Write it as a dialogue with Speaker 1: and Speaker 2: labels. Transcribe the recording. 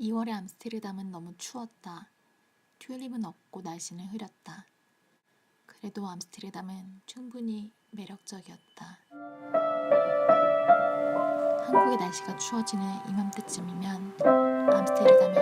Speaker 1: 2월의 암스테르담은 너무 추웠다. 튤립은 없고 날씨는 흐렸다. 그래도 암스테르담은 충분히 매력적이었다. 한국의 날씨가 추워지는 이맘때쯤이면 암스테르담에